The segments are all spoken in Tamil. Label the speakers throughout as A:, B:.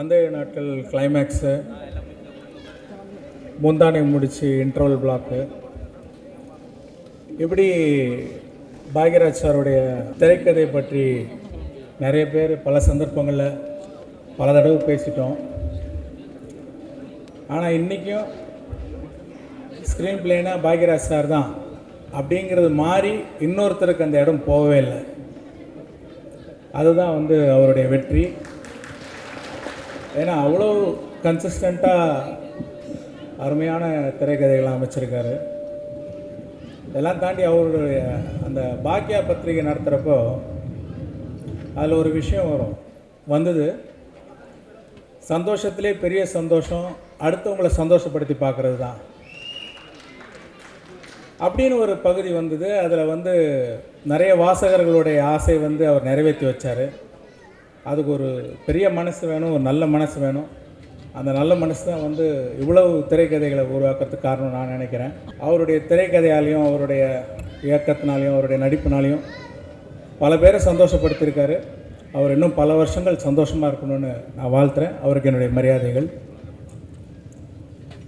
A: அந்த நாட்கள் கிளைமேக்ஸு முந்தானை முடிச்சு இன்டர்வல் பிளாக்கு இப்படி பாக்யராஜ் சாருடைய திரைக்கதை பற்றி நிறைய பேர் பல சந்தர்ப்பங்களில் பல தடவை பேசிட்டோம். ஆனால் இன்றைக்கும் ஸ்க்ரீன் பிளேனா பாக்யராஜ் சார் தான் அப்படிங்கிறது மாறி இன்னொருத்தருக்கு அந்த இடம் போகவே இல்லை. அதுதான் வந்து அவருடைய வெற்றி. ஏன்னா அவ்வளோ கன்சிஸ்டண்ட்டாக அருமையான திரைக்கதைகளை அமைச்சிருக்காரு. இதெல்லாம் தாண்டி அவருடைய அந்த பாக்கியா பத்திரிகை நடத்துகிறப்போ அதில் ஒரு விஷயம் வரும். வந்தது சந்தோஷத்திலே பெரிய சந்தோஷம் அடுத்தவங்களை சந்தோஷப்படுத்தி பார்க்குறது தான். அப்படின்னு ஒரு பகுதி வந்தது. அதில் வந்து நிறைய வாசகர்களுடைய ஆசை வந்து அவர் நிறைவேற்றி வச்சார். அதுக்கு ஒரு பெரிய மனசு வேணும் ஒரு நல்ல மனசு வேணும். அந்த நல்ல மனசு தான் வந்து இவ்வளவு திரைக்கதைகளை உருவாக்குறதுக்கு காரணம் நான் நினைக்கிறேன். அவருடைய திரைக்கதையாலையும் அவருடைய இயக்கத்தினாலையும் அவருடைய நடிப்பினாலையும் பல பேரை சந்தோஷப்படுத்தியிருக்காரு. அவர் இன்னும் பல வருஷங்கள் சந்தோஷமாக இருக்கணும்னு நான் வாழ்த்துறேன். அவருக்கு என்னுடைய மரியாதைகள்.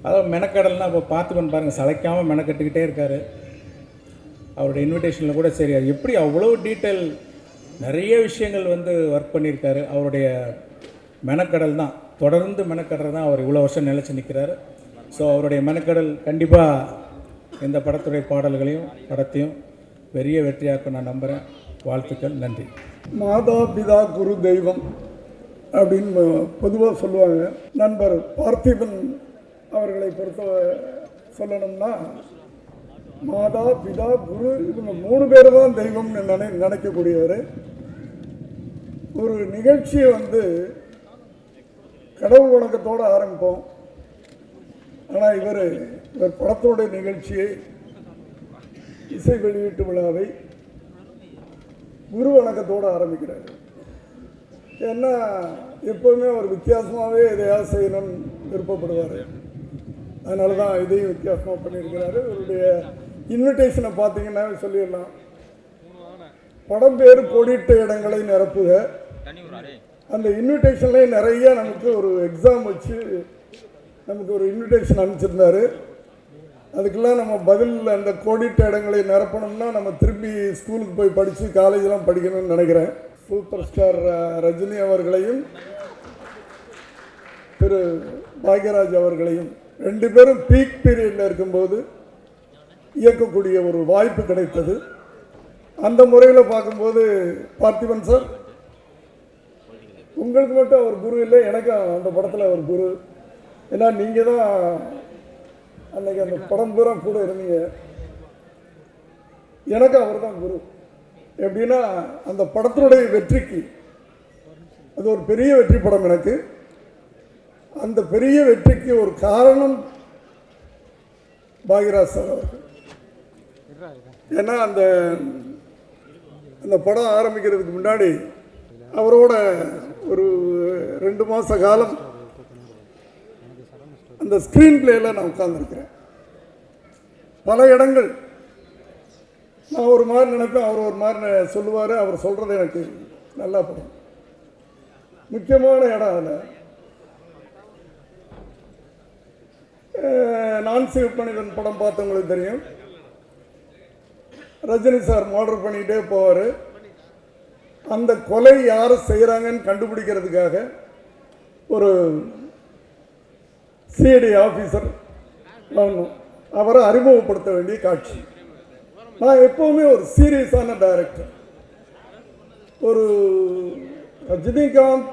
A: அதாவது மெனக்கடல்னால் இப்போ பார்த்துக்கணும் பாருங்கள் சளைக்காமல் மெனக்கட்டுக்கிட்டே இருக்கார். அவருடைய இன்விடேஷனில் கூட சரி எப்படி அவ்வளோ டீட்டெயில் நிறைய விஷயங்கள் வந்து ஒர்க் பண்ணியிருக்காரு. அவருடைய மெனக்கடல் தான். தொடர்ந்து மெனக்கடல் தான் அவர் இவ்வளோ வருஷம் நிலச்சி நிற்கிறாரு ஸோ அவருடைய மெனக்கடல் கண்டிப்பாக இந்த படத்துடைய பாடல்களையும் படத்தையும் பெரிய வெற்றியாக்கும் நான் நம்புகிறேன் வாழ்த்துக்கள் நன்றி.
B: மாதா பிதா குரு தெய்வம் அப்படின்னு பொதுவாக சொல்லுவாங்க. நண்பர் பார்த்திபன் அவர்களை பொறுத்த சொல்லணும்னா மாதா பிதா குரு இவங்க மூணு பேர் தான் தெய்வம்னு நினை நினைக்கக்கூடியவர். ஒரு நிகழ்ச்சியை வந்து கடவுள் வணக்கத்தோடு ஆரம்பிப்போம். ஆனால் இவர் இவர் படத்தோடைய நிகழ்ச்சியை இசை வெளியீட்டு விழாவை குரு வணக்கத்தோடு ஆரம்பிக்கிறார். ஏன்னா எப்போவுமே அவர் வித்தியாசமாகவே எதையாவது செய்யணும்னு விருப்பப்படுவார். அதனால தான் இதையும் வித்தியாசமாக பண்ணியிருக்கிறாரு. இவருடைய இன்விடேஷனை பார்த்தீங்கன்னா சொல்லிடலாம். படம் பேர் கொடிட்ட இடங்களை நிரப்புக. அந்த இன்விடேஷன்லேயே நிறைய நமக்கு ஒரு எக்ஸாம் வச்சு நமக்கு ஒரு இன்விடேஷன் அனுப்பிச்சிருந்தாரு. அதுக்கெல்லாம் நம்ம பதில் அந்த கோடிட்ட இடங்களை நிரப்பணும்னா நம்ம திரும்பி ஸ்கூலுக்கு போய் படித்து காலேஜெலாம் படிக்கணும்னு நினைக்கிறேன். சூப்பர் ஸ்டார் ரஜினி அவர்களையும் திரு பாக்யராஜ் அவர்களையும். ரெண்டு பேரும் பீக் பீரியடில் இருக்கும்போது இயக்கக்கூடிய ஒரு வாய்ப்பு கிடைத்தது. அந்த முறையில் பார்க்கும்போது பார்த்திபன் சார் உங்களுக்கு மட்டும் அவர் குரு இல்லை எனக்கும் அந்த படத்தில் அவர் குரு. ஏன்னா நீங்கள் தான் அன்னைக்கு அந்த படம் பூரா கூட இருந்தீங்க. எனக்கு அவர் தான் குரு. எப்படின்னா அந்த படத்தினுடைய வெற்றிக்கு அது ஒரு பெரிய வெற்றி படம் எனக்கு. அந்த பெரிய வெற்றிக்கு ஒரு காரணம் பாகிராஜ் சார் அவர்கள். ஏன்னா அந்த அந்த படம் ஆரம்பிக்கிறதுக்கு முன்னாடி அவரோட ஒரு ரெண்டு மாத காலம் அந்த ஸ்க்ரீன் பிளேயில் நான் உட்காந்துருக்கிறேன் பல இடங்கள் நான் ஒரு மாதிரி நினைப்பேன் அவர் ஒரு மாதிரி சொல்லுவார் அவர் சொல்கிறது எனக்கு நல்லா படும் முக்கியமான இடம் அதில். நான் சேவ் படம் பார்த்தவங்களுக்கு தெரியும். ரஜினி சார் மாடர் பண்ணிக்கிட்டே போவார். அந்த கொலை யார் செய்கிறாங்கன்னு கண்டுபிடிக்கிறதுக்காக ஒரு சிஐடி ஆஃபீஸர் வரணும். அவரை அறிமுகப்படுத்த வேண்டிய காட்சி. நான் எப்போவுமே ஒரு சீரியஸான டைரக்டர் ஒரு ரஜினிகாந்த்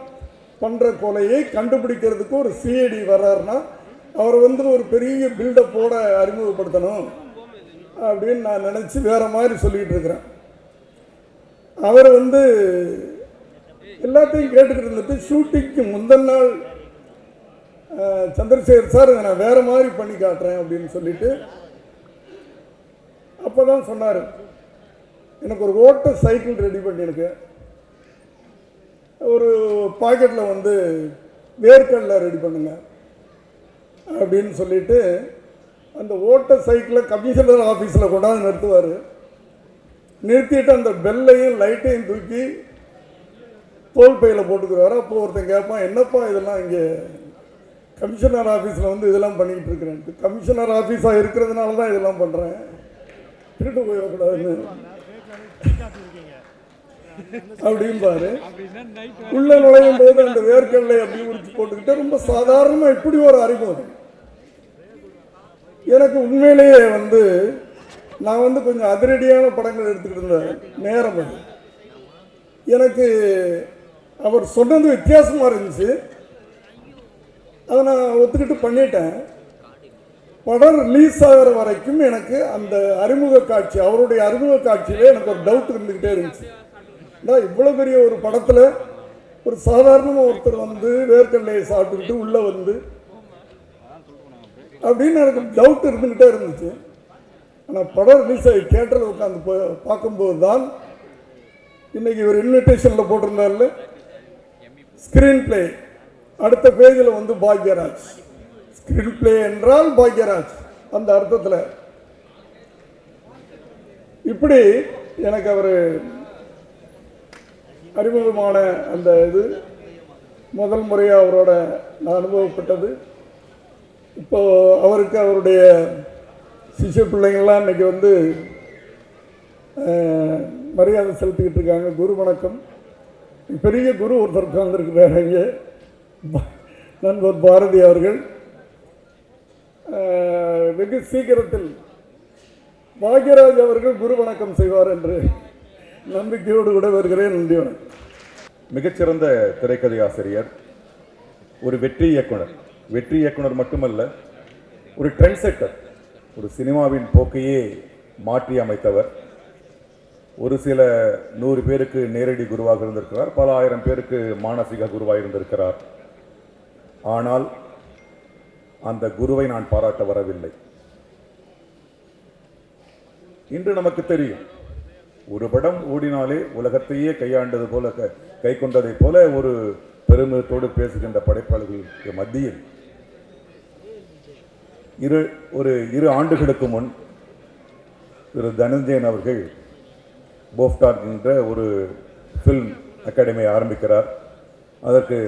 B: பண்ணுற கொலையை கண்டுபிடிக்கிறதுக்கு ஒரு சிஐடி வர்றாருன்னா அவர் வந்து ஒரு பெரிய பில்டப்போட அறிமுகப்படுத்தணும் அப்படின்னு நான் நினச்சி வேறு மாதிரி சொல்லிகிட்டு இருக்கிறேன். அவர் வந்து எல்லாத்தையும் கேட்டுக்கிட்டு இருந்துட்டு ஷூட்டிங்க்கு முந்தின நாள் சந்திரசேகர் சார் நான் வேறு மாதிரி பண்ணி காட்டுறேன் அப்படின்னு சொல்லிட்டு அப்போ தான் சொன்னார். எனக்கு ஒரு ஓட்ட சைக்கிள் ரெடி பண்ணியிருக்கு. ஒரு பாக்கெட்டில் வந்து வேர்க்கடலை ரெடி பண்ணுங்க அப்படின்னு சொல்லிட்டு அந்த ஓட்ட சைக்கிளை கமிஷனர் ஆஃபீஸில் கொண்டாந்து நிறுத்துவார். நிறுத்திட்டு அந்த பெல்லையும் லைட்டையும் தூக்கி தோல் பையில் போட்டுக்கிறாரு. அப்போ ஒருத்தன் கேட்பான் என்னப்பா இதெல்லாம் இங்கே கமிஷனர் ஆஃபீஸில் வந்து இதெல்லாம் பண்ணிக்கிட்டு இருக்கிறேன் கமிஷனர் ஆஃபீஸாக இருக்கிறதுனால தான் இதெல்லாம் பண்ணுறேன் திருட்டு போயிடக்கூடாதுன்னு. அப்படிம்பாரு. உள்ள நுழையும் போது அந்த வேர்க்கடலை அப்படி உரிச்சு போட்டுக்கிட்டு ரொம்ப சாதாரணமாக இப்படி ஒரு அறிமுகம். எனக்கு உண்மையிலேயே வந்து நான் வந்து கொஞ்சம் அதிரடியான படங்கள் எடுத்துக்கிட்டு இருந்தேன். நேரம் அது. எனக்கு அவர் சொன்னது வித்தியாசமாக இருந்துச்சு. அதை நான் ஒத்துக்கிட்டு பண்ணிட்டேன். படம் ரிலீஸ் ஆகிற வரைக்கும் எனக்கு அந்த அறிமுக காட்சி அவருடைய அறிமுக காட்சியிலே எனக்கு ஒரு டவுட் இருந்துக்கிட்டே இருந்துச்சு. நான் இவ்வளோ பெரிய ஒரு படத்தில் ஒரு சாதாரணமாக ஒருத்தர் வந்து வேர்க்கடலையை சாப்பிட்டுக்கிட்டு உள்ளே வந்து அப்படின்னு எனக்கு டவுட் இருந்துக்கிட்டே இருந்துச்சு. ஆனால் படம் ரிலீஸ் ஆகி தேட்டரில் உட்காந்து போ பார்க்கும்போது தான் இன்னைக்கு இவர் இன்விடேஷனில் போட்டிருந்தார்ல. ஸ்க்ரீன் பிளே அடுத்த பேஜில் வந்து பாக்யராஜ். ஸ்க்ரீன் பிளே என்றால் பாக்யராஜ். அந்த அர்த்தத்தில். இப்படி எனக்கு அவர் அறிமுகமான அந்த இது முதல் முறையாக அவரோட நான் அனுபவப்பட்டது. இப்போ அவருக்கு அவருடைய சிசு பிள்ளைங்கள்லாம் இன்றைக்கி வந்து மரியாதை செலுத்திக்கிட்டு இருக்காங்க. குரு வணக்கம். பெரிய குரு ஒருத்தர் உட்கார்ந்துருக்கிறார் இங்கே நண்பர் பாரதி அவர்கள். வெகு சீக்கிரத்தில் பாக்யராஜ் அவர்கள் குரு வணக்கம் செய்வார் என்று நம்பிக்கையோடு கூட வருகிறேன். நன்றி வணக்கம்.
C: மிகச்சிறந்த திரைக்கதை ஆசிரியர் ஒரு வெற்றி இயக்குனர். வெற்றி இயக்குனர் மட்டுமல்ல ஒரு ட்ரெண்ட் செட்டர் ஒரு சினிமாவின் போக்கையே மாற்றி அமைத்தவர். ஒரு சில நூறு பேருக்கு நேரடி குருவாக இருந்திருக்கிறார். பல ஆயிரம் பேருக்கு மானசீக குருவாக இருந்திருக்கிறார். ஆனால் அந்த குருவை நான் பாராட்ட வரவில்லை. இன்று நமக்கு தெரியும். ஒரு படம் ஓடினாலே உலகத்தையே கையாண்டது போல க- கை கொண்டதைப் போல ஒரு பெருமிதத்தோடு பேசுகின்ற படைப்பாளர்களுக்கு மத்தியில் இரு ஒரு இரு ஆண்டுகளுக்கு முன் திரு தனஞ்சயன் அவர்கள் போஃப்டார் என்ற ஒரு ஃபில்ம் அகாடமியை ஆரம்பிக்கிறார். அதற்கு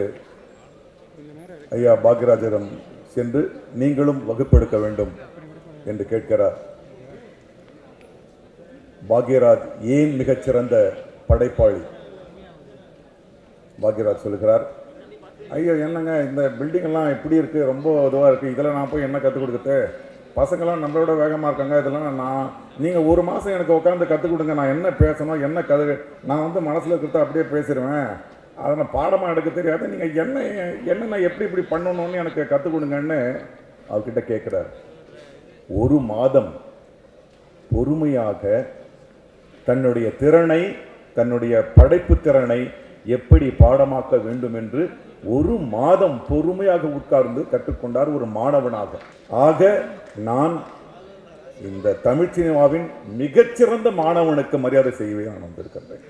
C: ஐயா பாக்யராஜரம் சென்று நீங்களும் வகுப்பெடுக்க வேண்டும் என்று கேட்கிறார். பாக்யராஜ் ஏன் மிகச்சிறந்த படைப்பாளி? பாக்யராஜ் சொல்லுகிறார் ஐயோ என்னங்க இந்த பில்டிங்கெல்லாம் எப்படி இருக்குது ரொம்ப இதுவாக இருக்குது இதில் நான் போய் என்ன கற்றுக் கொடுக்குறது? பசங்களாம் நம்மளோட வேகமாக இருக்காங்க இதெல்லாம் நான் நீங்கள் ஒரு மாதம் எனக்கு உட்காந்து கற்றுக் கொடுங்க நான் என்ன பேசணும் என்ன கதை நான் வந்து மனசில் இருக்கிறத அப்படியே பேசிடுவேன். அதை நான் பாடமாக எடுக்க தெரியாது நீங்கள் என்ன என்னென்ன எப்படி இப்படி பண்ணணும்னு எனக்கு கற்றுக் கொடுங்கன்னு அவர்கிட்ட கேட்குறாரு ஒரு மாதம் பொறுமையாக தன்னுடைய திறனை தன்னுடைய படைப்பு திறனை எப்படி பாடமாக்க வேண்டும் என்று ஒரு மாதம் பொறுமையாக உட்கார்ந்து கற்றுக்கொண்டார் ஒரு மாணவனாக. ஆக நான் இந்த தமிழ் சினிமாவின் மிகச்சிறந்த மாணவனுக்கு மரியாதை செய்யவே நான் வந்திருக்கின்றேன்.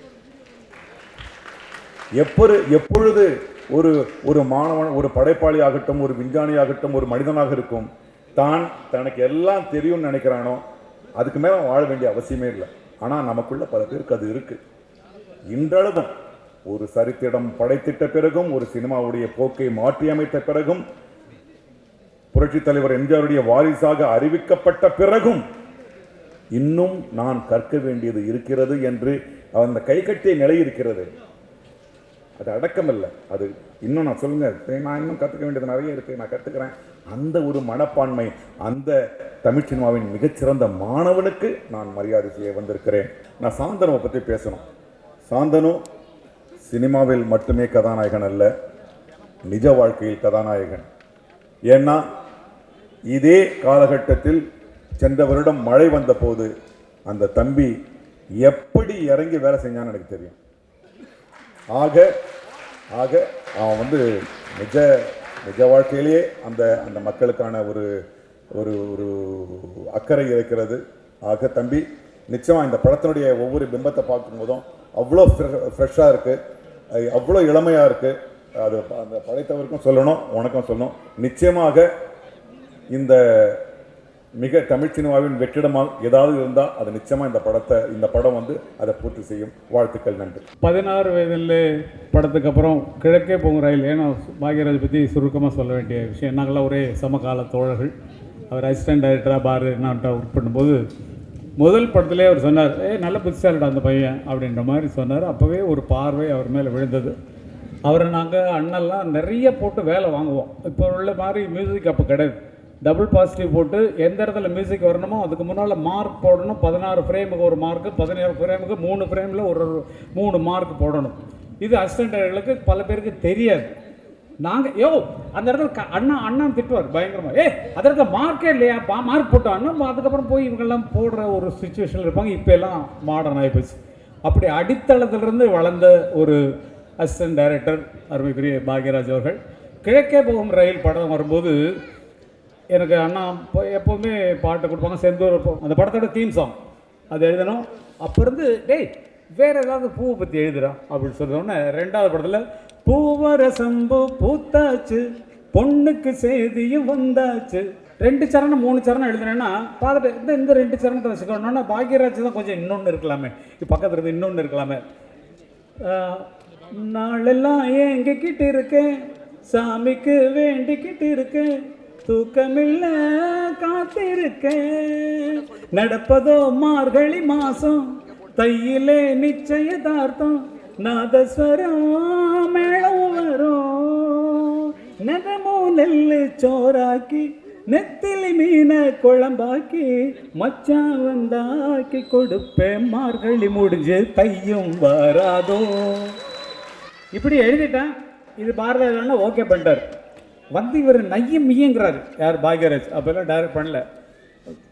C: எப்பொரு எப்பொழுது ஒரு ஒரு மாணவன் ஒரு படைப்பாளி ஆகட்டும் ஒரு விஞ்ஞானி ஆகட்டும் ஒரு மனிதனாக இருக்கும் தான் தனக்கு எல்லாம் தெரியும்னு நினைக்கிறானோ அதுக்கு மேலே வாழ வேண்டிய அவசியமே இல்லை. ஆனால் நமக்குள்ள பல பேருக்கு அது இருக்கு. இன்றளவும் ஒரு சரித்திரம் படைத்திட்ட பிறகும் ஒரு சினிமாவுடைய போக்கை மாற்றியமைத்த பிறகும் புரட்சித் தலைவர் எம்ஜிஆருடைய வாரிசாக அறிவிக்கப்பட்ட பிறகும் இன்னும் நான் கற்க வேண்டியது இருக்கிறது என்று அந்த கைகட்டிய நிலை இருக்கிறது. அது அடக்கமில்லை. அது இன்னும் நான் சொல்லுங்க நான் இன்னும் கற்றுக்க வேண்டியது நிறைய இருக்கு நான் கற்றுக்கிறேன் அந்த ஒரு மனப்பான்மை அந்த தமிழ் சினிமாவின் மிகச்சிறந்த மாணவனுக்கு நான் மரியாதை செய்ய வந்திருக்கிறேன். நான் சாந்தனுவை பற்றி பேசணும். சாந்தனும் சினிமாவில் மட்டுமே கதாநாயகன் அல்ல நிஜ வாழ்க்கையில் கதாநாயகன். ஏன்னா இதே காலகட்டத்தில் சென்ற வருடம் மழை வந்தபோது அந்த தம்பி எப்படி இறங்கி வேலை செஞ்சான்னு எனக்கு தெரியும். ஆக ஆக அவன் வந்து நிஜ நிஜ வாழ்க்கையிலேயே அந்த அந்த மக்களுக்கான ஒரு ஒரு ஒரு அக்கறை இருக்கிறது. ஆக தம்பி நிச்சயமாக இந்த படத்தினுடைய ஒவ்வொரு பிம்பத்தை பார்க்கும்போதும் அவ்வளோ ஃப்ரெஷ்ஷாக இருக்குது அவ்வளோ இளமையாக இருக்குது அது ப- அந்த படைத்தவருக்கும் சொல்லணும் உனக்கும் சொல்லணும். நிச்சயமாக இந்த மிக தமிழ் சினிமாவின் வெற்றிடமாக ஏதாவது இருந்தால் அது நிச்சயமாக இந்த படத்தை இந்த படம் வந்து அதை பூர்த்தி செய்யும். வாழ்த்துக்கள் நன்றி.
D: பதினாறு வயதில் படத்துக்கு அப்புறம் கிழக்கே போகும் ரயில். ஏன்னா பாக்யராஜ் பற்றி சுருக்கமாக சொல்ல வேண்டிய விஷயம். நாங்களாம் ஒரே சமகால தோழர்கள். அவர் அசிஸ்டன்ட் டைரக்டராக பாரதி நான் ஒர்க் பண்ணும்போது முதல் படத்திலே அவர் சொன்னார் ஏ நல்ல புத்திசாலிடா அந்த பையன் அப்படின்ற மாதிரி சொன்னார். அப்போவே ஒரு பார்வை அவர் மேலே விழுந்தது. அவரை நாங்கள் அண்ணெல்லாம் நிறைய போட்டு வேலை வாங்குவோம். இப்போ உள்ள மாதிரி மியூசிக் அப்போ கிடையாது. டபுள் பாசிட்டிவ் போட்டு எந்த இடத்துல மியூசிக் வரணுமோ அதுக்கு முன்னால் மார்க் போடணும். பதினாறு ஃப்ரேமுக்கு ஒரு மார்க்கு பதினேழு ஃப்ரேமுக்கு மூணு ஃப்ரேமில் ஒரு மூணு மார்க் போடணும். இது அசிஸ்டன்ட் பல பேருக்கு தெரியாது. நாங்கள் யோ அந்த இடத்துல க- அண்ணா அண்ணா திட்டுவார் பயங்கரமாக ஏ அந்த இடத்துல மார்க்கே இல்லையா? பா மார்க் போட்டோம் அதுக்கப்புறம் போய் இவங்கெல்லாம் போடுற ஒரு சுச்சுவேஷனில் இருப்பாங்க. இப்போ எல்லாம் மாடர்ன் ஆகிப்போச்சு அப்படி அடித்தளத்திலிருந்து வளர்ந்த ஒரு அசிஸ்டன்ட் டைரக்டர் அருமைக்குரிய பாக்யராஜ் அவர்கள் கிழக்கே போகும் ரயில் படம் வரும்போது எனக்கு அண்ணா எப்போவுமே பாட்டு கொடுப்பாங்க. செந்தூர் அந்த படத்தோட தீம் சாங் அது எழுதணும். அப்போ இருந்து டேய் வேற ஏதாவது பூவை பற்றி எழுதுறா அப்படின்னு சொன்னோடனே ரெண்டாவது படத்தில் பூவரசம்பு பூத்தாச்சு பொண்ணுக்கு செய்தியும் வந்தாச்சு. ரெண்டு சரணம் மூணு சரணம் எழுதுனேன்னா பார்த்துட்டு இந்த இந்த ரெண்டு சரணத்தை வச்சுக்கணும்னா பாக்யராஜ் தான் கொஞ்சம் இன்னொன்று இருக்கலாமே. பக்கத்தில் இருந்து இன்னொன்று இருக்கலாமே. ஆஹ், நாளெல்லாம் ஏங்கிக்கிட்டு இருக்கேன் சாமிக்கு வேண்டிக்கிட்டு இருக்கேன் தூக்கமில்ல காத்திருக்கேன். நடப்பதோ மார்கழி மாதம் தையிலே நிச்சயதார்த்தம் நாதஸ்வரம் மேளம் வரும் நகமோ நெல்லு சோறாக்கி நெத்திலி மீனை குழம்பாக்கி மச்சான் வந்தாக்கி கொடுப்பேன் மார்கழி முடிஞ்சு தையும் வராதோ. இப்படி எழுதிட்டேன் இது பாரதியார்னா ஓகே பண்ணிட்டார் வந்து இவர் நையம் மியங்கிறாரு யார் பாக்யராஜ்? அப்போல்லாம் டைரக்ட் பண்ணல.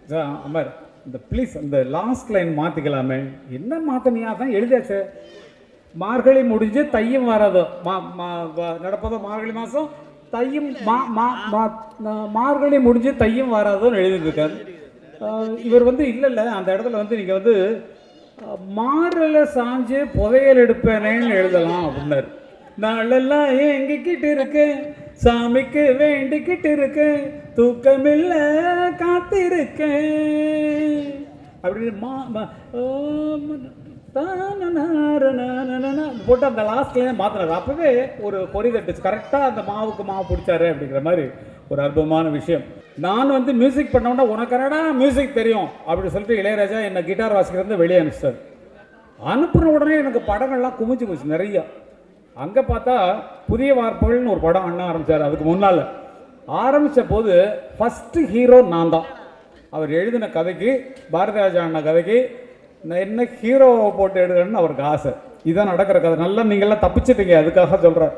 D: சார், அமர். இந்த ப்ளீஸ் இந்த லாஸ்ட் லைன் மாற்றிக்கலாமே என்ன மாற்றினியா தான் எழுதியாச்சு. மார்கழி முடிஞ்சு தையும் வராதோ. மா மா நடப்பதோ மார்கழி மாதம் தையும் மா மா மா- மார்கழி முடிஞ்சு தையும் வராதோன்னு எழுதியிருக்காரு. இவர் வந்து இல்லை இல்லை அந்த இடத்துல வந்து நீங்கள் வந்து மாரில் சாஞ்சு புதையல் எடுப்பேனேன்னு எழுதலாம் அப்படின்னாரு. நாளெல்லாம் எங்கிக்கிட்டு இருக்கேன்? சாமிக்கு வேண்டிக்கிட்டு இருக்கேன் தூக்கமில்ல காத்திருக்கேன் அப்படின்னு மா மா- ஓ, போட்டு அந்த லாஸ்ட்லேயே மாற்றினார் அப்போவே ஒரு பொறி தட்டுச்சு கரெக்டாக அந்த மாவுக்கு மாவு பிடிச்சாரு அப்படிங்கிற மாதிரி ஒரு அற்புதமான விஷயம். நான் வந்து மியூசிக் பண்ணோன்னா உனக்கு என்னடா மியூசிக் தெரியும்? அப்படின்னு சொல்லிட்டு இளையராஜா என்னை கிட்டார் வாசிக்கிறது வெளியே அனுப்பிச்சார். அனுப்புன உடனே எனக்கு படங்கள்லாம் குமிச்சு போச்சு நிறையா. அங்கே பார்த்தா புதிய வார்ப்புகள்னு ஒரு படம் அண்ணா ஆரம்பித்தார் அதுக்கு முன்னால். ஆரம்பித்த போது ஃபஸ்ட்டு ஹீரோ நான் தான் அவர் எழுதின கதைக்கு பாரதிராஜா அண்ணா கதைக்கு நான் என்ன ஹீரோவை போட்டு எடுக்கணும்னு அவருக்கு ஆசை. இதான் நடக்கிற கதை. நல்லா நீங்கள்லாம் தப்பிச்சிட்டீங்க அதுக்காக சொல்கிறேன்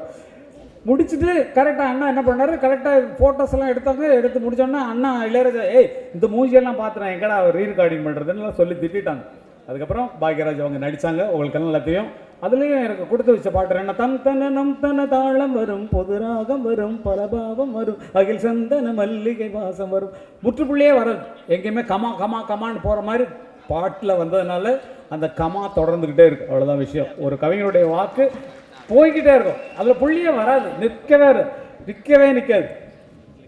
D: முடிச்சுட்டு கரெக்டாக அண்ணா என்ன பண்ணாரு? கரெக்டாக ஃபோட்டோஸ் எல்லாம் எடுத்தாங்க. எடுத்து முடிச்சோன்னா அண்ணா இளையராஜா ஏய் இந்த மூஞ்சியெல்லாம் பார்த்துறேன் எங்கடா ரீ ரெக்கார்டிங் பண்ணுறதுன்னு சொல்லி திட்டாங்க அதுக்கப்புறம் பாக்யராஜ் அவங்க நடித்தாங்க உங்களுக்கு எல்லாத்தையும் அதுலேயும் எனக்கு கொடுத்து வச்ச பாட்டு என்ன தன் தன நம் தன தாளம் வரும் பொது ராகம் வரும் பலபாவம் வரும் அகில் சந்தன மல்லிகை வாசம் வரும். முற்றுப்புள்ளியே வராது. எங்கேயுமே கமா கமா கமான்னு போகிற மாதிரி பாட்டில் வந்ததுனால அந்த கமா தொடர்ந்துக்கிட்டே இருக்கு. அவ்வளோதான் விஷயம். ஒரு கவிஞருடைய வாக்கு போய்கிட்டே இருக்கும். அதில் புள்ளியே வராது. நிற்கவே நிற்கவே நிற்காது.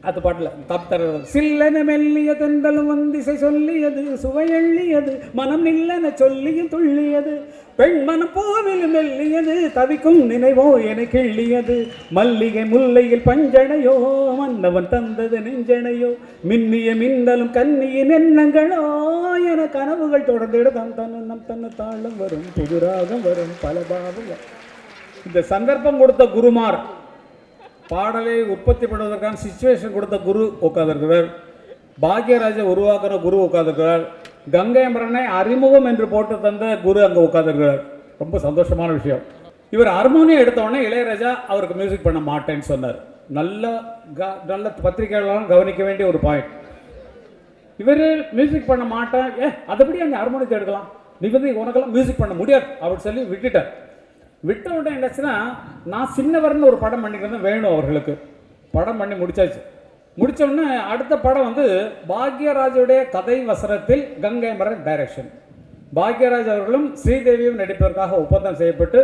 D: அது பாட்டில் தப்தர் சில்லன மெல்லிய தென்றலும் வந்திசை சொல்லியது சுவையெள்ளியது மனம் இல்லன சொல்லியும் துள்ளியது பெண் மனம் போவிலும் மெல்லியது தவிக்கும் நினைவோ என கிள்ளியது மல்லிகை முல்லையில் பஞ்சனையோ மன்னவன் தந்தது நெஞ்சனையோ மின்னிய மின்னலும் கன்னியின் எண்ணங்களோ என கனவுகள் தொடர்ந்திட தம் தன்னு நம் தன்னு தாளம் வரும் புதுராகம் வரும் பல பாவம் இந்த சந்தர்ப்பம் கொடுத்த குருமார் பாடலை உற்பத்தி பண்ணுவதற்கான சுச்சுவேஷன் கொடுத்த குரு உட்கார்ந்திருக்கிறார். பாக்யராஜை உருவாக்குற குரு உட்கார்ந்திருக்கிறார். கங்கை அமரனை அறிமுகம் என்று போட்டு தந்த குரு அங்கே உட்கார்ந்திருக்கிறார். ரொம்ப சந்தோஷமான விஷயம். இவர் ஹார்மோனியம் எடுத்தவொடனே இளையராஜா அவருக்கு மியூசிக் பண்ண மாட்டேன்னு சொன்னார். நல்ல க நல்ல பத்திரிகையாளர்களும் கவனிக்க வேண்டிய ஒரு பாயிண்ட் இவர் மியூசிக் பண்ண மாட்டேன் ஏ அதைப்படி அங்கே ஹார்மோனியத்தை எடுக்கலாம். நீ வந்து உனக்கெல்லாம் மியூசிக் பண்ண முடியாது அப்படின்னு சொல்லி விட்டுட்டார். விட்ட உடனே என்னாச்சுன்னா நான் சின்னவர்னு ஒரு படம் பண்ணிக்கிறது வேணும் அவர்களுக்கு. படம் பண்ணி முடிச்சாச்சு. முடித்தோடனே அடுத்த படம் வந்து பாக்யராஜுடைய கதை வசனத்தில் கங்கை மரன் டைரக்ஷன் பாக்யராஜ் அவர்களும் ஸ்ரீதேவியும் நடிப்பதற்காக ஒப்பந்தம் செய்யப்பட்டு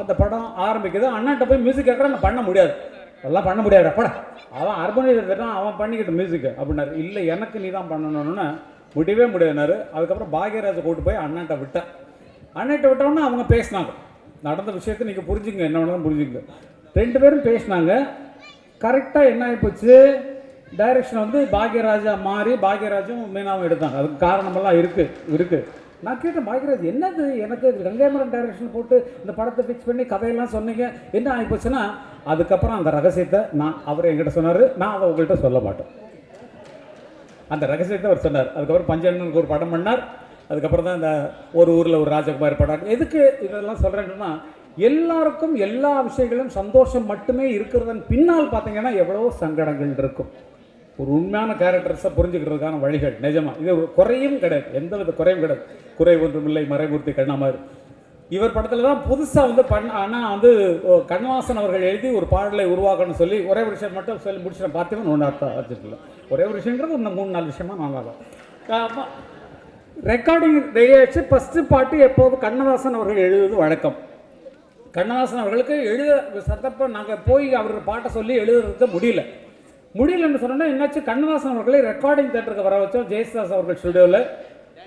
D: அந்த படம் ஆரம்பிக்குது. அண்ணாட்ட போய் மியூசிக் கேட்குறேன் நான் பண்ண முடியாது. அதெல்லாம் பண்ண முடியாது படம் அவன் அர்பனைசர் அவன் பண்ணிக்கிட்ட மியூசிக்கு அப்படின்னாரு. இல்லை எனக்கு நீ தான் பண்ணணும்னு முடியவே முடியாதுனாரு. அதுக்கப்புறம் பாக்யராஜை கூட்டு போய் அண்ணாட்ட விட்டேன். அண்ணாட்ட விட்டோன்னா அவங்க பேசினாங்க. நடந்த விஷயத்தை நீங்கள் புரிஞ்சுங்க என்ன வேணாலும் புரிஞ்சுங்க ரெண்டு பேரும் பேசினாங்க. கரெக்டாக என்ன ஆகிப்போச்சு டைரக்ஷன் வந்து பாக்யராஜா மாறி பாக்யராஜும் மீனாவும் எடுத்தாங்க. அதுக்கு காரணமெல்லாம் இருக்குது இருக்குது நான் கேட்டேன் பாக்யராஜ் என்னது? எனக்கு கங்கைமரன் டைரக்ஷன் போட்டு இந்த படத்தை ஃபிக்ஸ் பண்ணி கதையெல்லாம் சொன்னீங்க. என்ன ஆகிப்போச்சுன்னா அதுக்கப்புறம் அந்த ரகசியத்தை நான் அவர் என்கிட்ட சொன்னார். நான் அதை உங்கள்கிட்ட சொல்ல மாட்டேன். அந்த ரகசியத்தை அவர் சொன்னார். அதுக்கப்புறம் பஞ்சண்ணனுக்கு ஒரு படம் பண்ணார். அதுக்கப்புறம் தான் இந்த ஒரு ஊரில் ஒரு ராஜகுமார் படம் எதுக்கு இதெல்லாம் சொல்கிறேன்னா எல்லாருக்கும் எல்லா விஷயங்களும் சந்தோஷம் மட்டுமே இருக்கிறதன் பின்னால் பார்த்தீங்கன்னா எவ்வளவோ சங்கடங்கள் இருக்கும். ஒரு உண்மையான கேரக்டர்ஸை புரிஞ்சுக்கிறதுக்கான வழிகள் நிஜமாக இது ஒரு குறையும் கிடையாது. எந்த வித குறையும் கிடையாது. குறை ஒன்றுமில்லை மறைமூர்த்தி கண்ணாமார் இவர் படத்தில் தான் புதுசாக வந்து பண்ண ஆனால் வந்து ஓ, கண்ணவாசன் அவர்கள் எழுதி ஒரு பாடலை உருவாக்கணும்னு சொல்லி ஒரே ஒரு விஷயம் மட்டும் சொல்லி முடிச்சிட்டேன். பார்த்தீங்கன்னா ஒன்று அர்த்தம் வச்சுருக்கலாம் ஒரே ஒரு விஷயங்கிறது இன்னும் மூணு நாலு விஷயமா நான் தான் ரெக்கார்டிங் ரெடி ஆயிடுச்சு ஃபஸ்ட்டு பாட்டு எப்போதும் கண்ணதாசன் அவர்கள் எழுதுவது வழக்கம்? கண்ணதாசன் அவர்களுக்கு எழுத சந்தர்ப்பம் நாங்கள் போய் அவர் பாட்டை சொல்லி எழுதுறதுக்கு முடியல. முடியலன்னு சொன்னோன்னா என்னாச்சு? கண்ணதாசன் அவர்களை ரெக்கார்டிங் தேட்டருக்கு வர வச்சோம். ஜெயசுதாஸ் அவர்கள் ஸ்டுடியோவில்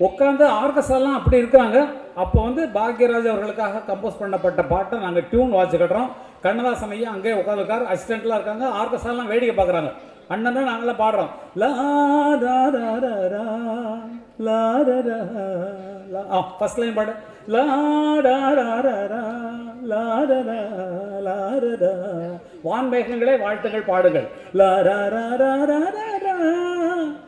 D: உட்காந்து ஆர்கஸ்ட்ராலாம் அப்படி இருக்காங்க. அப்போ வந்து பாக்யராஜ் அவர்களுக்காக கம்போஸ் பண்ணப்பட்ட பாட்டை நாங்கள் டியூன் வாட்ச் கட்டுறோம். கண்ணதாசன் ஐயா அங்கேயே உட்காந்துருக்கார் அசிஸ்டண்ட்லாம் இருக்காங்க. ஆர்கஸ்ட்ராலாம் வேடிக்கை பார்க்குறாங்க. அண்ணன் தான் நாங்களாம் பாடுறோம். லா ரா லா ரா ரா லா ஆ ஃபர்ஸ்ட் லைன் பாடு லா ரா ரா ரா ரா லா ரா லா ரா வான் மேகங்களே வாழ்த்துங்கள் பாடுங்கள் லா ரா ரா ரா ரா ரா ரா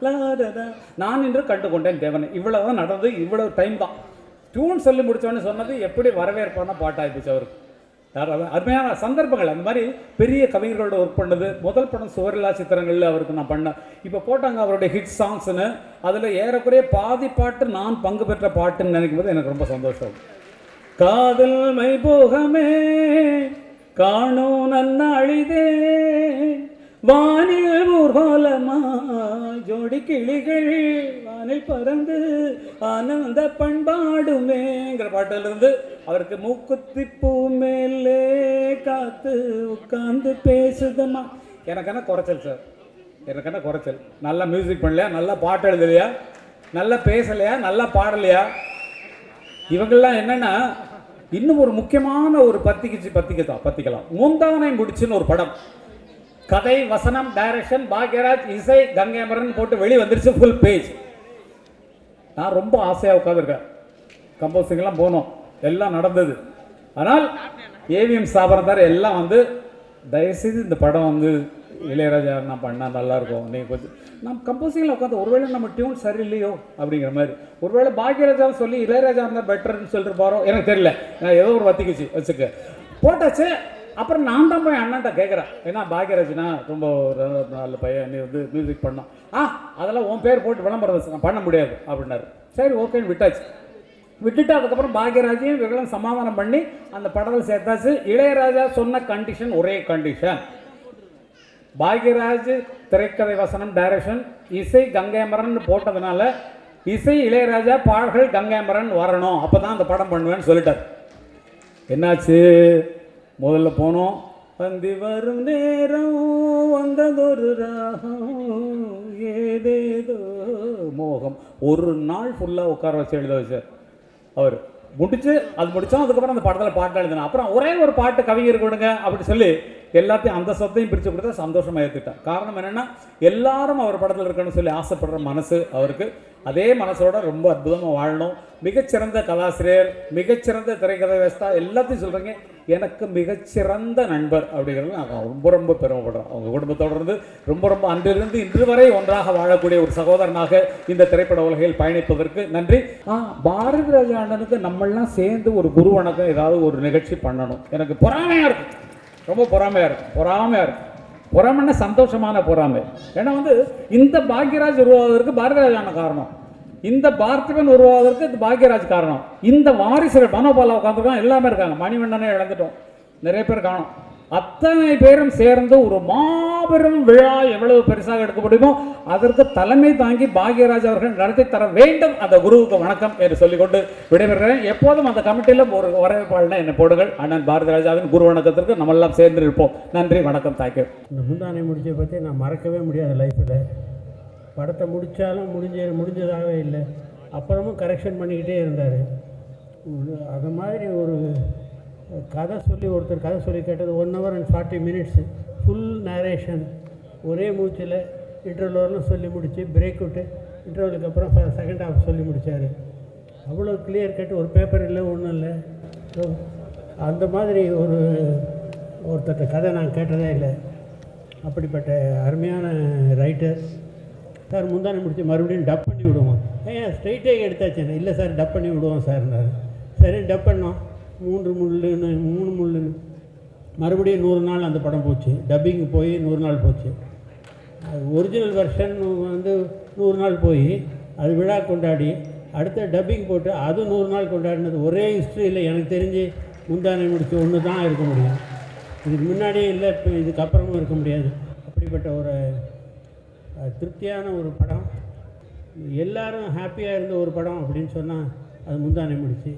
D: லா ரா ரா நான் இன்று கண்டு கொண்டேன் தேவனை இவ்வளவுதான் நடந்தது இவ்வளவு டைம் தான் டியூன் சொல்லி முடிச்சோன்னு சொன்னது எப்படி வரவேற்பான பாட்டாயிடுச்சு அவருக்கு அருமையான சந்தர்ப்பங்கள். அந்த மாதிரி பெரிய கவிஞர்களோட ஒர்க் பண்ணது. முதல் படம் சுவரில்லா சித்திரங்களில் அவருக்கு நான் பண்ணேன் இப்போ போட்டாங்க அவருடைய ஹிட் சாங்ஸ்னு அதில் ஏறக்குறைய பாதி பாட்டு நான் பங்கு பெற்ற பாட்டுன்னு நினைக்கும் போது எனக்கு ரொம்ப சந்தோஷம். காதல் மைபோகமே காணும் நன்னாழிதே வானில் ஊர்வலமா ஜோடி கிளிகள் வானில் பறந்து ஆனந்த பண்பாடுமேங்கிற பாட்டிலிருந்து அவருக்கு மூக்குத்தி பூ மேலே காத்து உட்கார்ந்து பேசுதம்மா எனக்கு என்ன குறைச்சல் சார் எனக்கு என்ன குறைச்சல்? நல்லா மியூசிக் பண்ணலையா? நல்லா பாட்டு எழுதலையா? நல்லா பேசலையா? நல்லா பாடலையா? இவங்கெல்லாம் என்னென்னா இன்னும் ஒரு முக்கியமான ஒரு பத்திக்கிச்சு பத்திக்கதான் பத்திக்கலாம் மூந்தானை முடிச்சுன்னு ஒரு படம். கதை வசனம் டைரக்ஷன் பாக்யராஜ் இசை கங்கைமரன் போட்டு வெளியே வந்துருச்சு ஃபுல் பேஜ் நான் ரொம்ப ஆசையாக உட்காந்துருக்கேன் கம்போசிங்லாம் போனோம். எல்லாம் நடந்தது. ஆனால் ஏவிஎம் ஸ்தாபனத்தார் எல்லாம் வந்து தயவுசெய்து இந்த படம் வந்து இளையராஜா நான் பண்ணால் நல்லாயிருக்கும் நீங்கள் கொஞ்சம் நம்ம கம்போசிங்கில் உட்காந்து ஒருவேளை நம்ம டியூன் சரியில்லையோ அப்படிங்கிற மாதிரி. ஒருவேளை பாக்யராஜாவை சொல்லி இளையராஜா இருந்தால் பெட்டர்னு சொல்லிட்டு போகிறோம் எனக்கு தெரியல. நான் ஏதோ ஒரு வத்திக்குச்சு வச்சுக்க. போட்டாச்சு. அப்புறம் நான் தான் போய் அண்ணன்ட்ட கேட்குறேன் ஏன்னா பாக்யராஜ்னா ரொம்ப ஒரு நல்ல பையன் நீ வந்து மியூசிக் பண்ணோம் ஆ அதெல்லாம் உன் பேர் போட்டு விளம்பரம் நான் பண்ண முடியாது அப்படின்னாரு. சரி ஓகேன்னு விட்டாச்சு. விட்டுட்டு அதுக்கப்புறம் பாக்யராஜையும் இவர்களும் சமாதானம் பண்ணி அந்த படத்தில் சேர்த்தாச்சு. இளையராஜா சொன்ன கண்டிஷன் ஒரே கண்டிஷன் பாக்யராஜ் திரைக்கதை வசனம் டைரக்ஷன் இசை கங்கைமரன் போட்டதுனால இசை இளையராஜா பாடல்கள் கங்கைமரன் வரணும். அப்போ தான் அந்த படம் பண்ணுவேன்னு சொல்லிட்டார். என்னாச்சு? முதல்ல போனோம். வந்தி வரும் நேரம் வந்ததொரு ராகம் ஏதேதோ மோகம். ஒரு நாள் ஃபுல்லாக உட்கார வச்சு எழுத வச்சார். அவர் முடிச்சு அது முடித்தோம் அதுக்கப்புறம் அந்த படத்தில் பாட்டு எழுதினேன். அப்புறம் ஒரே ஒரு பாட்டு கவிஞர் கொடுங்க அப்படி சொல்லி எல்லாத்தையும் அந்த சத்தையும் பிரித்து கொடுத்தா சந்தோஷமாக ஏற்றுட்டான் காரணம் என்னென்னா எல்லாரும் அவர் படத்தில் இருக்கணும்னு சொல்லி ஆசைப்படுற மனசு அவருக்கு. அதே மனசோட ரொம்ப அற்புதமாக வாழணும். மிகச்சிறந்த கதாசிரியர் மிகச்சிறந்த திரைக்கதை வேஸ்தா எல்லாத்தையும் சொல்கிறீங்க எனக்கு மிகச்சிறந்த நண்பர் அப்படிங்கிறது நான் ரொம்ப ரொம்ப பெருமைப்படுறேன். அவங்க குடும்பத்தோடு இருந்து ரொம்ப ரொம்ப அன்றிலிருந்து இன்று வரை ஒன்றாக வாழக்கூடிய ஒரு சகோதரனாக இந்த திரைப்பட உலகில் பயணிப்பதற்கு நன்றி. ஆ பாரதி ராஜா அண்ணனுக்கு நம்மளாம் சேர்ந்து ஒரு குரு வணக்கம் ஏதாவது ஒரு நிகழ்ச்சி பண்ணணும். எனக்கு பொறாமையாக இருக்கும் ரொம்ப பொறாமையாக இருக்கும். பொறாமையாக இருக்கும். பொறாமைன்னா சந்தோஷமான பொறாமை. ஏன்னா வந்து இந்த பாக்யராஜ் உருவாவதற்கு பாரதிராஜான காரணம். இந்த பார்த்திபன் உருவாவதற்கு இது பாக்யராஜ் காரணம். இந்த வாரிசு மனோபாலா உட்காந்துருக்கான் எல்லாமே இருக்காங்க. மணிவண்ணனே இழந்துட்டோம். நிறைய பேர் காணும். அத்தனை பேரும் சேர்ந்து ஒரு மாபெரும் விழா எவ்வளவு பெருசாக எடுக்க முடியுமோ அதற்கு தலைமை தாங்கி பாக்யராஜ் அவர்கள் நடத்தி தர வேண்டும் அந்த குருவுக்கு வணக்கம் என்று சொல்லிக்கொண்டு விடைபெறுகிறேன். எப்போதும் அந்த கமிட்டியில் ஒரு வரவேற்பாளனை என்னை போடுங்கள். அண்ணன் பாரதி ராஜாவின் குரு வணக்கத்திற்கு நம்ம எல்லாம் சேர்ந்து இருப்போம் நன்றி வணக்கம் தேங்க்யூ
E: இந்த முந்தானை முடிச்சதை பற்றி நான் மறக்கவே முடியாது லைஃப்பில் படத்தை முடித்தாலும் முடிஞ்ச முடிஞ்சதாகவே இல்லை. அப்புறமும் கரெக்ஷன் பண்ணிக்கிட்டே இருந்தார். அது மாதிரி ஒரு கதை சொல்லி ஒருத்தர் கதை சொல்லி கேட்டது one hour and forty minutes full narration ஒரே மூச்சில் இன்டர்வல் சொல்லி முடித்து பிரேக் விட்டு இன்டர்வலுக்கு அப்புறம் செகண்ட் ஹாஃப் சொல்லி முடித்தார் அவ்வளோ கிளியர் கட் ஒரு பேப்பர் இல்லை ஒன்றும் இல்லை. ஸோ அந்த மாதிரி ஒரு ஒருத்தட்ட கதை நான் கேட்டதே இல்லை. அப்படிப்பட்ட அருமையான ரைட்டர் சார் முந்தானை முடிச்சு மறுபடியும் டப் பண்ணி விடுவோம். ஏன் ஸ்ட்ரைட்டே எடுத்தாச்சு இல்லை சார் டப் பண்ணி விடுவோம் சார்னாரு சரி டப் பண்ணோம். மூன்று முள்ளுன்னு மூணு முள்ளுன்னு மறுபடியும் நூறு நாள் அந்த படம் போச்சு. டப்பிங் போய் நூறு நாள் போச்சு. அது ஒரிஜினல் வெர்ஷன் வந்து நூறு நாள் போய் அது விழா கொண்டாடி அடுத்த டப்பிங் போட்டு அது நூறு நாள் கொண்டாடினது ஒரே ஹிஸ்ட்ரியில் எனக்கு தெரிஞ்சு முந்தானை முடிச்சு ஒன்று தான் இருக்க முடியும். இதுக்கு முன்னாடியே இல்லை இப்போ இதுக்கப்புறமும் இருக்க முடியாது. அப்படிப்பட்ட ஒரு திருப்தியான ஒரு படம். எல்லாரும் ஹாப்பியாக இருந்த ஒரு படம் அப்படின்னு சொன்னால் அது முந்தானை முடிச்சு.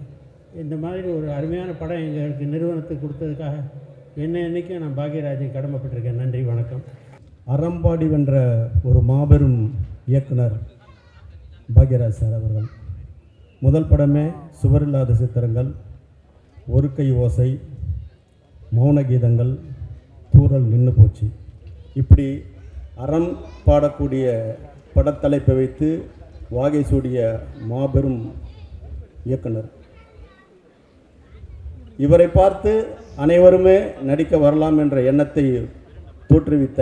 E: இந்த மாதிரி ஒரு அருமையான படம் எங்களுக்கு நிறுவனத்துக்கு கொடுத்ததுக்காக என்ன என்றைக்கும் நான் பாக்யராஜை கடமைப்பட்டிருக்கேன். நன்றி வணக்கம்.
F: அறம்பாடி வென்ற ஒரு மாபெரும் இயக்குனர் பாக்யராஜ் சார் அவர்கள். முதல் படமே சுவரில்லாத சித்திரங்கள் ஒரு கை ஓசை மௌன கீதங்கள் தூறல் நின்று போச்சு. இப்படி அறம் பாடக்கூடிய படத்தலைப்பை வைத்து வாகை சூடிய மாபெரும் இயக்குனர் இவரை பார்த்து அனைவருமே நடிக்க வரலாம் என்ற எண்ணத்தை தோற்றுவித்த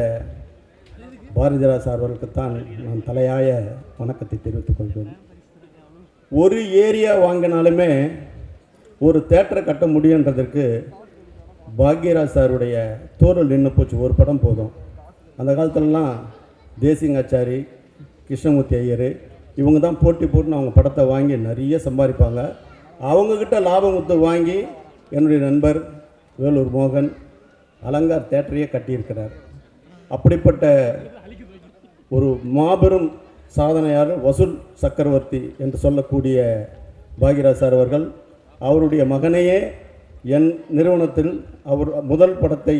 F: பாரதிராஜ் அவர்களுக்குத்தான் நான் தலையாய வணக்கத்தை தெரிவித்துக் கொள்கிறேன். ஒரு ஏரியா வாங்கினாலுமே ஒரு தேட்டரை கட்ட முடியுன்றதற்கு பாக்யராஜ் சாருடைய தோரல் நின்று போச்சு ஒரு படம் போதும். அந்த காலத்துலலாம் தேசிங்காச்சாரி கிருஷ்ணமூர்த்தி ஐயர் இவங்க தான் போட்டி போட்டுன்னு அவங்க படத்தை வாங்கி நிறைய சம்பாதிப்பாங்க. அவங்கக்கிட்ட லாபம் கொடுத்து வாங்கி என்னுடைய நண்பர் வேலூர் மோகன் அலங்கார் தேட்டரையே கட்டியிருக்கிறார். அப்படிப்பட்ட ஒரு மாபெரும் சாதனையாளர் வசூல் சக்கரவர்த்தி என்று சொல்லக்கூடிய பாக்யராஜ் சார் அவர்கள் அவருடைய மகனையே என் நிறுவனத்தில் அவர் முதல் படத்தை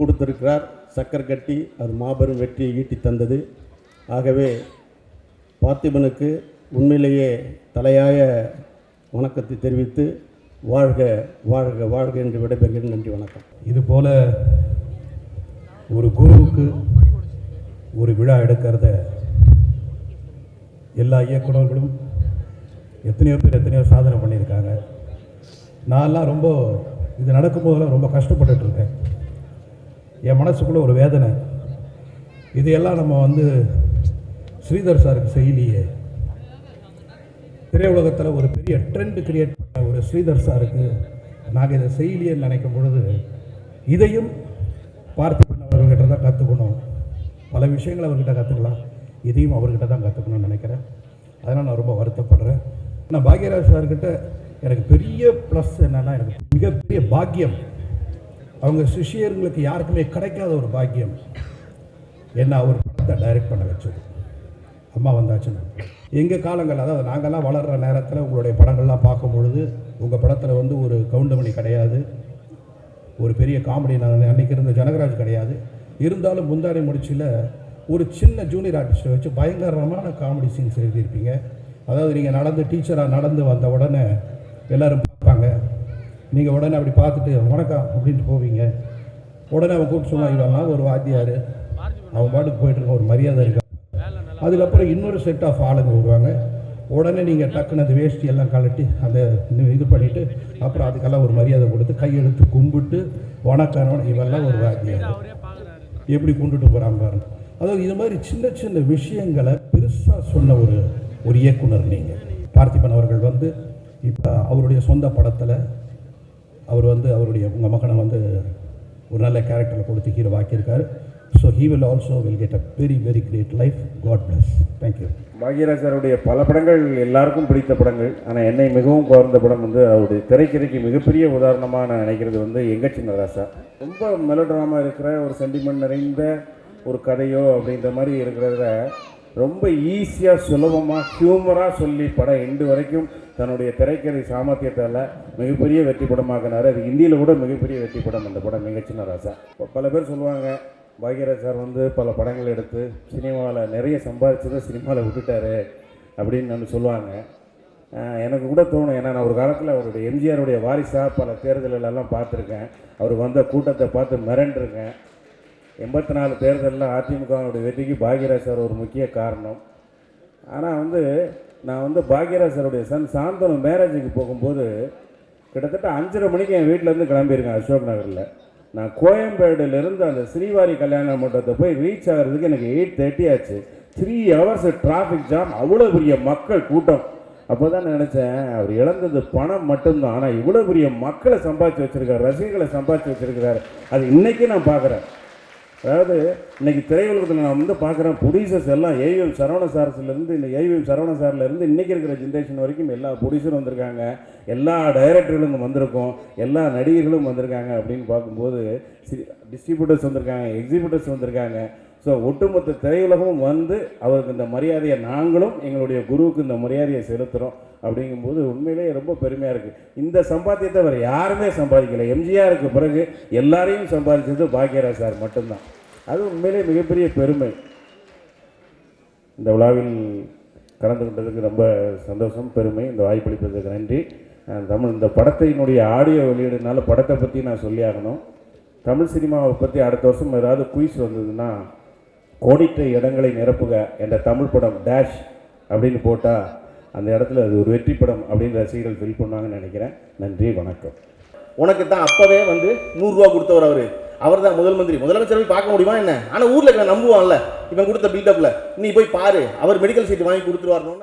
F: கொடுத்திருக்கிறார். சக்கர் கட்டி அது மாபெரும் வெற்றியை ஈட்டி தந்தது. ஆகவே பார்த்திபனுக்கு உண்மையிலேயே தலையாய வணக்கத்தை தெரிவித்து வாழ்க வாழ்க வாழ்க என்று விடைபெறுகிறேன். நன்றி வணக்கம்.
G: இதுபோல ஒரு குருவுக்கு ஒரு விழா எடுக்கிறத எல்லா இயக்குனர்களும் எத்தனையோ பேர் எத்தனையோ சாதனை பண்ணியிருக்காங்க. நான்லாம் ரொம்ப இது நடக்கும்போதெல்லாம் ரொம்ப கஷ்டப்பட்டுட்ருக்கேன். என் மனசுக்குள்ளே ஒரு வேதனை. இதையெல்லாம் நம்ம வந்து ஸ்ரீதர் சாருக்கு செய்யலையே. திரையுலகத்தில் ஒரு பெரிய ட்ரெண்ட் கிரியேட் பண்ண ஒரு ஸ்ரீதர் சாருக்கு நாங்கள் இதை செய்யலையே நினைக்கும் பொழுது இதையும் பார்த்திபன் அவர்கிட்ட தான் கற்றுக்கணும் பல விஷயங்கள் அவர்கிட்ட கற்றுக்கலாம் இதையும் அவர்கிட்ட தான் கற்றுக்கணும்னு நினைக்கிறேன். அதனால் நான் ரொம்ப வருத்தப்படுறேன். நான் பாக்யராஜ் சார்கிட்ட எனக்கு பெரிய ப்ளஸ் என்னென்னா எனக்கு மிகப்பெரிய பாக்கியம். அவங்க சிஷியர்களுக்கு யாருக்குமே கிடைக்காத ஒரு பாக்கியம். என்ன அவர் படத்தை டைரக்ட் பண்ண வச்சது. அம்மா வந்தாச்சுன்னு எங்கள் காலங்கள் அதாவது நாங்கள்லாம் வளர்கிற நேரத்தில் உங்களுடைய படங்கள்லாம் பார்க்கும் பொழுது உங்கள் படத்தில் வந்து ஒரு கவுண்டமணி கிடையாது. ஒரு பெரிய காமெடி நான் அன்றைக்கி இருந்த ஜனகராஜ் கிடையாது. இருந்தாலும் முந்தாடி முடிச்சில் ஒரு சின்ன ஜூனியர் ஆர்டிஸ்ட்டை வச்சு பயங்கரமான காமெடி சீன்ஸ் எழுதியிருப்பீங்க. அதாவது நீங்கள் நடந்து டீச்சராக நடந்து வந்த உடனே எல்லோரும் பார்ப்பாங்க. நீங்கள் உடனே அப்படி பார்த்துட்டு வணக்கம் அப்படின்ட்டு போவீங்க. உடனே அவன் கூப்பிட்டு சொன்னாங்க ஒரு வாத்தியார். அவன் பாட்டுக்கு போயிட்டு இருக்க ஒரு மரியாதை இருக்கா? அதுக்கப்புறம் இன்னொரு செட் ஆஃப் ஆளுங்க வருவாங்க. உடனே நீங்கள் டக்குன்னு அந்த வேஷ்டி எல்லாம் கழட்டி அந்த இது- பண்ணிவிட்டு அப்புறம் அதுக்கெல்லாம் ஒரு மரியாதை கொடுத்து கையெழுத்து கும்பிட்டு வணக்கம் இவெல்லாம் ஒரு வாத்தியார். எப்படி கொண்டுட்டு போகிறாங்க பாருங்க. அதாவது இது மாதிரி சின்ன சின்ன விஷயங்களை பெருசாக சொன்ன ஒரு ஒரு இயக்குனர் நீங்கள் பார்த்திபன் அவர்கள் வந்து இப்போ அவருடைய சொந்த படத்தில் அவர் வந்து அவருடைய உங்கள் மகனை வந்து ஒரு நல்ல கேரக்டரில் கொடுத்து hero ஆக்கியிருக்காரு so he will also will get a very very great life God bless thank you
H: Bhagyaraj சாருடைய பல படங்கள் எல்லாருக்கும் பிடித்த படங்கள். ஆனால் என்னை மிகவும் கவர்ந்த படம் வந்து அவருடைய திரைக்கதைக்கு மிகப்பெரிய உதாரணமாக நான் நினைக்கிறது வந்து எங்க சின்ன ராசா ரொம்ப மெலோட்ராமா இருக்கிற ஒரு சென்டிமெண்ட் நிறைந்த ஒரு கதையோ அப்படின்ற மாதிரி இருக்கிறத ரொம்ப ஈஸியாக சுலபமாக ஹியூமராக சொல்லி படம் எண்டு வரைக்கும் தன்னுடைய திரைக்கதை சாமர்த்தியத்தால் மிகப்பெரிய வெற்றி படமாக்கினார். அது இந்தியில் கூட மிகப்பெரிய வெற்றி படம் அந்த படம் மிக சின்ன ராசா பல பேர் சொல்லுவாங்க பாக்யராஜ் சார் வந்து பல படங்கள் எடுத்து சினிமாவில் நிறைய சம்பாதிச்சதை சினிமாவில் விட்டுட்டாரு அப்படின்னு நம்ம சொல்லுவாங்க. எனக்கு கூட தோணும். ஏன்னா நான் ஒரு காலத்தில் அவருடைய எம்ஜிஆருடைய வாரிசாக பல தேர்தலெல்லாம் பார்த்துருக்கேன். அவர் வந்த கூட்டத்தை பார்த்து மிரண்டிருக்கேன். எண்பத்தி நாலு தேர்தலில் அதிமுகவுடைய வெற்றிக்கு பாக்யராஜ் சார் ஒரு முக்கிய காரணம். ஆனால் வந்து நான் வந்து பாக்யராஜ் சாருடைய சன் சாந்தனு மேரேஜுக்கு போகும்போது கிட்டத்தட்ட அஞ்சரை மணிக்கு என் வீட்டிலேருந்து கிளம்பியிருக்கேன் அசோக் நகரில். நான் கோயம்பேடுலேருந்து அந்த ஸ்ரீவாரி கல்யாண மண்டபத்தை போய் ரீச் ஆகிறதுக்கு எனக்கு எயிட் தேர்ட்டி ஆச்சு. த்ரீ ஹவர்ஸ் டிராஃபிக் ஜாம் அவ்வளோ பெரிய மக்கள் கூட்டம். அப்போ தான் நினச்சேன் அவர் இழந்தது பணம் மட்டும்தான் ஆனால் இவ்வளோ பெரிய மக்களை சம்பாதிச்சு வச்சுருக்காரு ரசிகர்களை சம்பாதிச்சு வச்சுருக்கிறாரு. அது இன்றைக்கி நான் பார்க்குறேன். அதாவது இன்றைக்கி திரையுலகத்தில் நான் வந்து பார்க்குறேன் ப்ரொடியூசர்ஸ் எல்லாம் ஏவிஎம் சரவண சாரஸ்லேருந்து இந்த ஏவிஎம் சரவண சார்லேருந்து இன்றைக்கி இருக்கிற ஜென்ரேஷன் வரைக்கும் எல்லா ப்ரொடியூசரும் வந்திருக்காங்க. எல்லா டைரக்டர்களும் இங்கே வந்திருக்கோம். எல்லா நடிகர்களும் வந்திருக்காங்க அப்படின்னு பார்க்கும்போது டிஸ்ட்ரிபியூட்டர்ஸ் வந்திருக்காங்க எக்ஸிபியூட்டர்ஸ் வந்திருக்காங்க. ஸோ ஒட்டுமொத்த திரையுலகமும் வந்து அவருக்கு இந்த மரியாதையை நாங்களும் எங்களுடைய குருவுக்கு இந்த மரியாதையை செலுத்துகிறோம் அப்படிங்கும்போது உண்மையிலேயே ரொம்ப பெருமையாக இருக்குது இந்த சம்பாத்தியத்தை வேறு யாருமே சம்பாதிக்கலை. எம்ஜிஆருக்கு பிறகு எல்லாரையும் சம்பாதிச்சது பாக்யராஜ் சார் மட்டும்தான். அது உண்மையிலேயே மிகப்பெரிய பெருமை. இந்த விழாவில் கலந்து கொண்டதுக்கு ரொம்ப சந்தோஷம் பெருமை. இந்த வாய்ப்பளிப்பதற்கு நன்றி. தமிழ் இந்த படத்தினுடைய ஆடியோ வெளியீடுனால படத்தை பற்றி நான் சொல்லியாகணும். தமிழ் சினிமாவை பற்றி அடுத்த வருஷம் ஏதாவது குயிஸ் வந்ததுன்னா கோடிட்ட இடங்களை நிரப்புக என்ற தமிழ் படம் டேஷ் அப்படின்னு போட்டால் அந்த இடத்துல அது ஒரு வெற்றி படம் அப்படின்னு ரசிகர்கள் ஃபில் பண்ணுவாங்கன்னு நினைக்கிறேன். நன்றி வணக்கம்.
I: உனக்கு தான் அப்போவே வந்து நூறுரூவா கொடுத்தவர் அவர். அவர் தான் முதல் மந்திரி. முதலமைச்சர் போய் பார்க்க முடியுமா என்ன? ஆனால் ஊரில் இருக்கிற நம்புவான்ல. இவன் கொடுத்த பில்டப்பில் நீ போய் பாரு. அவர் மெடிக்கல் சீட் வாங்கி கொடுத்துருவாருன்னு.